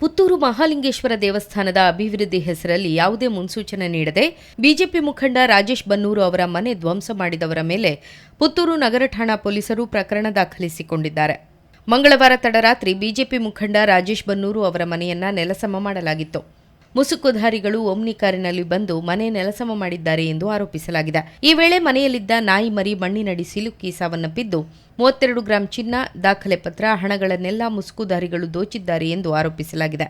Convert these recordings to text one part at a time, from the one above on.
ಪುತ್ತೂರು ಮಹಾಲಿಂಗೇಶ್ವರ ದೇವಸ್ಥಾನದ ಅಭಿವೃದ್ಧಿ ಹೆಸರಲ್ಲಿ ಯಾವುದೇ ಮುನ್ಸೂಚನೆ ನೀಡದೆ ಬಿಜೆಪಿ ಮುಖಂಡ ರಾಜೇಶ್ ಬನ್ನೂರು ಅವರ ಮನೆ ಧ್ವಂಸ ಮಾಡಿದವರ ಮೇಲೆ ಪುತ್ತೂರು ನಗರ ಠಾಣಾ ಪೊಲೀಸರು ಪ್ರಕರಣ ದಾಖಲಿಸಿಕೊಂಡಿದ್ದಾರೆ. ಮಂಗಳವಾರ ತಡರಾತ್ರಿ ಬಿಜೆಪಿ ಮುಖಂಡ ರಾಜೇಶ್ ಬನ್ನೂರು ಅವರ ಮನೆಯನ್ನ ನೆಲಸಮ ಮಾಡಲಾಗಿತ್ತು. ಮುಸುಕುಧಾರಿಗಳು ಓಮ್ನಿ ಕಾರಿನಲ್ಲಿ ಬಂದು ಮನೆ ನೆಲಸಮ ಮಾಡಿದ್ದಾರೆ ಎಂದು ಆರೋಪಿಸಲಾಗಿದೆ. ಈ ವೇಳೆ ಮನೆಯಲ್ಲಿದ್ದ ನಾಯಿ ಮರಿ ಮಣ್ಣಿನಡಿ ಸಿಲುಕಿ ಸಾವನ್ನಪ್ಪಿದ್ದು, ಮೂವತ್ತೆರಡು ಗ್ರಾಂ ಚಿನ್ನ, ದಾಖಲೆ ಪತ್ರ, ಹಣಗಳನ್ನೆಲ್ಲ ಮುಸುಕುಧಾರಿಗಳು ದೋಚಿದ್ದಾರೆ ಎಂದು ಆರೋಪಿಸಲಾಗಿದೆ.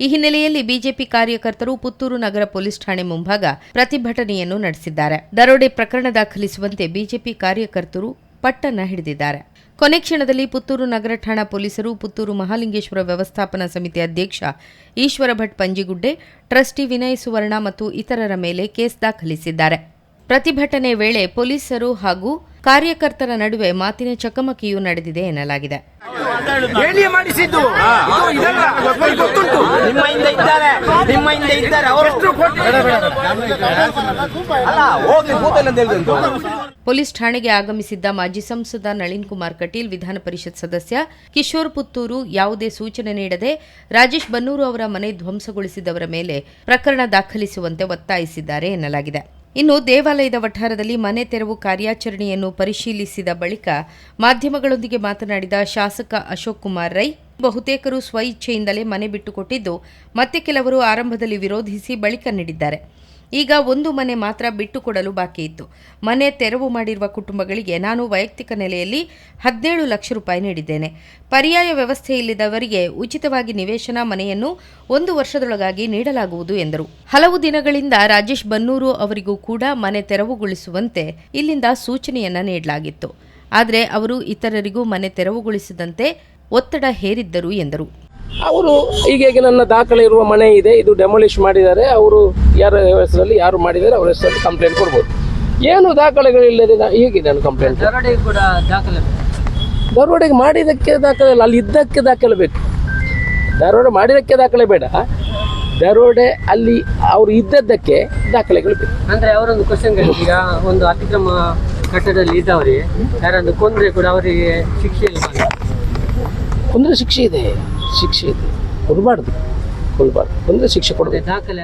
ಈ ಹಿನ್ನೆಲೆಯಲ್ಲಿ ಬಿಜೆಪಿ ಕಾರ್ಯಕರ್ತರು ಪುತ್ತೂರು ನಗರ ಪೊಲೀಸ್ ಠಾಣೆ ಮುಂಭಾಗ ಪ್ರತಿಭಟನೆಯನ್ನು ನಡೆಸಿದ್ದಾರೆ. ದರೋಡೆ ಪ್ರಕರಣ ದಾಖಲಿಸುವಂತೆ ಬಿಜೆಪಿ ಕಾರ್ಯಕರ್ತರು ಪಟ್ಟನ್ನ ಹಿಡಿದಿದ್ದಾರೆ. ಕೊನೆ ಕ್ಷಣದಲ್ಲಿ ಪುತ್ತೂರು ನಗರ ಠಾಣಾ ಪೊಲೀಸರು ಪುತ್ತೂರು ಮಹಾಲಿಂಗೇಶ್ವರ ವ್ಯವಸ್ಥಾಪನಾ ಸಮಿತಿ ಅಧ್ಯಕ್ಷ ಈಶ್ವರ ಭಟ್ ಪಂಜಿಗುಡ್ಡೆ ಟ್ರಸ್ಟಿ ವಿನಯ್ ಸುವರ್ಣ ಮತ್ತು ಇತರರ ಮೇಲೆ ಕೇಸ್ ದಾಖಲಿಸಿದ್ದಾರೆ. ಪ್ರತಿಭಟನೆ ವೇಳೆ ಪೊಲೀಸರು ಹಾಗೂ ಕಾರ್ಯಕರ್ತರ ನಡುವೆ ಮಾತಿನ ಚಕಮಕಿಯೂ ನಡೆದಿದೆ ಎನ್ನಲಾಗಿದೆ. ಹೇಳಿಯೇ ಮಾಡಿಸಿದ್ದು? ಇದಲ್ಲ. ಗೊತ್ತುಂಟು. ನಿಮ್ಮ ಹಿಂದೆ ಇದ್ದಾರೆ. ನಿಮ್ಮ ಹಿಂದೆ ಇದ್ದಾರೆ. ಅವರು ಅಲ್ಲ ಹೋಗ್ಲಿ ಕೂತಲ್ಲ ಅಂತ. ಹೇಳಿದಂತು ಪೊಲೀಸ್ ಠಾಣೆಗೆ ಆಗಮಿಸಿದ್ದ ಮಾಜಿ ಸಂಸದ ನಳಿನ್ ಕುಮಾರ್ ಕಟೀಲ್ ವಿಧಾನ ಪರಿಷತ್ ಸದಸ್ಯ ಕಿಶೋರ್ ಪುತ್ತೂರು ಯಾವುದೇ ಸೂಚನೆ ನೀಡದೆ ರಾಜೇಶ್ ಬನ್ನೂರು ಅವರ ಮನೆ ಧ್ವಂಸಗೊಳಿಸಿದವರ ಮೇಲೆ ಪ್ರಕರಣ ದಾಖಲಿಸುವಂತೆ ಒತ್ತಾಯಿಸಿದ್ದಾರೆ ಎನ್ನಲಾಗಿದೆ. ಇನ್ನು ದೇವಾಲಯದ ವಠಾರದಲ್ಲಿ ಮನೆ ತೆರವು ಕಾರ್ಯಾಚರಣೆಯನ್ನು ಪರಿಶೀಲಿಸಿದ ಬಳಿಕ ಮಾಧ್ಯಮಗಳೊಂದಿಗೆ ಮಾತನಾಡಿದ ಶಾಸಕ ಅಶೋಕ್ ಕುಮಾರ್ ರೈ, ಬಹುತೇಕರು ಸ್ವಇಚ್ಛೆಯಿಂದಲೇ ಮನೆ ಬಿಟ್ಟುಕೊಟ್ಟಿದ್ದು ಮತ್ತೆ ಕೆಲವರು ಆರಂಭದಲ್ಲಿ ವಿರೋಧಿಸಿ ಬಳಿಕ ನೀಡಿದ್ದಾರೆ. ಈಗ ಒಂದು ಮನೆ ಮಾತ್ರ ಬಿಟ್ಟುಕೊಡಲು ಬಾಕಿ ಇತ್ತು. ಮನೆ ತೆರವು ಮಾಡಿರುವ ಕುಟುಂಬಗಳಿಗೆ ನಾನು ವೈಯಕ್ತಿಕ ನೆಲೆಯಲ್ಲಿ ಹದಿನೇಳು ಲಕ್ಷ ರೂಪಾಯಿ ನೀಡಿದ್ದೇನೆ. ಪರ್ಯಾಯ ವ್ಯವಸ್ಥೆ ಇಲ್ಲದವರಿಗೆ ಉಚಿತವಾಗಿ ನಿವೇಶನ ಮನೆಯನ್ನು ಒಂದು ವರ್ಷದೊಳಗಾಗಿ ನೀಡಲಾಗುವುದು ಎಂದರು. ಹಲವು ದಿನಗಳಿಂದ ರಾಜೇಶ್ ಬನ್ನೂರು ಅವರಿಗೂ ಕೂಡ ಮನೆ ತೆರವುಗೊಳಿಸುವಂತೆ ಇಲ್ಲಿಂದ ಸೂಚನೆಯನ್ನ ನೀಡಲಾಗಿತ್ತು. ಆದರೆ ಅವರು ಇತರರಿಗೂ ಮನೆ ತೆರವುಗೊಳಿಸದಂತೆ ಒತ್ತಡ ಹೇರಿದ್ದರು ಎಂದರು. ಅವರು ಈಗ ನನ್ನ ದಾಖಲೆ ಇರುವ ಮನೆ ಇದೆ ಇದು ಡೆಮೊಲಿಷ್ ಮಾಡಿದ್ದಾರೆ. ಅವರು ಯಾರ ಹೆಸರಲ್ಲಿ ಯಾರು ಮಾಡಿದ್ದಾರೆ ಅವರ ಹೆಸರಲ್ಲಿ ಕಂಪ್ಲೇಂಟ್ ಕೊಡ್ಬೋದು. ಏನು ದಾಖಲೆಗಳಿಲ್ಲದೆ ನಾ- ಹೇಗೆ ನಾನು ಕಂಪ್ಲೇಂಟ್ ದರೋಡೆ ಕೂಡ ದಾಖಲೆ ದರೋಡೆಗೆ ಮಾಡಿದ್ದಕ್ಕೆ ದಾಖಲೆ ಇಲ್ಲ ಅಲ್ಲಿ ಇದ್ದಕ್ಕೆ ದಾಖಲೆ ಬೇಕು. ದರೋಡೆ ಮಾಡಿದ್ದಕ್ಕೆ ದಾಖಲೆ ಬೇಡ. ದರೋಡೆ ಅಲ್ಲಿ ಅವರು ಇದ್ದದ್ದಕ್ಕೆ ದಾಖಲೆಗಳು ಬೇಕು. ಅಂದ್ರೆ ಅವರೊಂದು ಕ್ವಶನ್ ಈಗ ಒಂದು ಅತಿಕ್ರಮ ಕಟ್ಟಡದಲ್ಲಿ ಇದ್ದವರಿಗೆ ಯಾರೊಂದು ಕೊಂದ್ರೆ ಕೂಡ ಅವರಿಗೆ ಶಿಕ್ಷೆ ಇಲ್ಲ. ಕೊಂದ್ರೆ ಶಿಕ್ಷೆ ಇದೆ. ಶಿಕ್ಷೆ ಇದೆ ಕೊಡಬಾರ್ದು. ಕೊಡಬಾರ್ದು. ಅಂದರೆ ಶಿಕ್ಷೆ ಕೊಡಬೇಕು. ದಾಖಲೆ